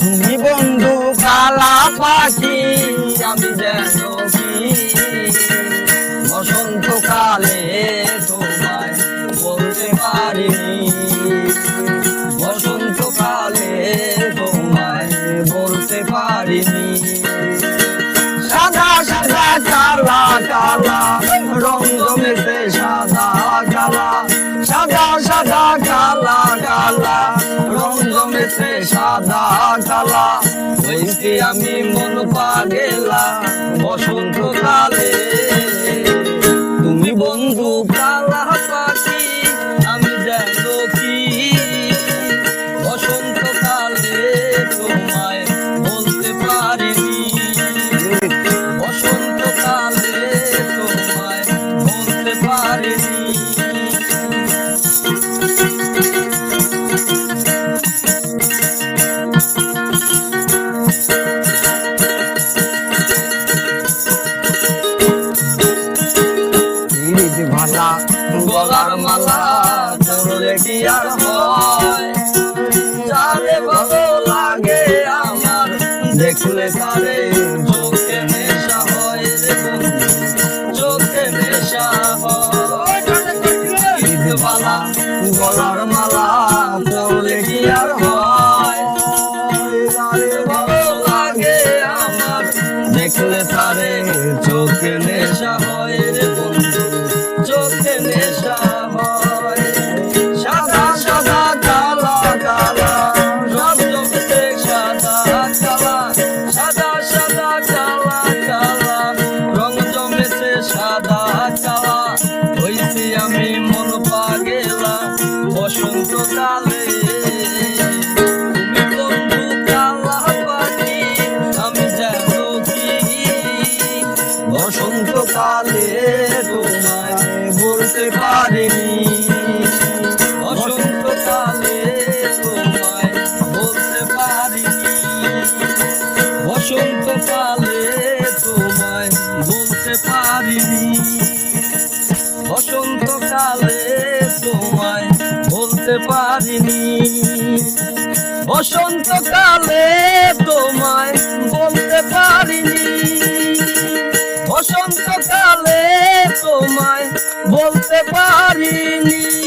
তুমি বন্ধু কালা পাখি, আমি যেন কি বসন্তকালে বসন্তকালে বলতে পারিনি। সাদা সাদা কালা কালা, রং জমেছে সাদা কালা। সাদা সাদা আমি কি আর হয় ভালো লাগে আমার। দেখলে তারে চোখে নেশা হয় রে চোখে নেশা কালে তোমায় বলতে পারিনি। তোমায় বলতে পারিনি। বসন্ত কালে তোমায় বলতে তোমায় বলতে পারিনি। বসন্ত কালে তোমায় What are parini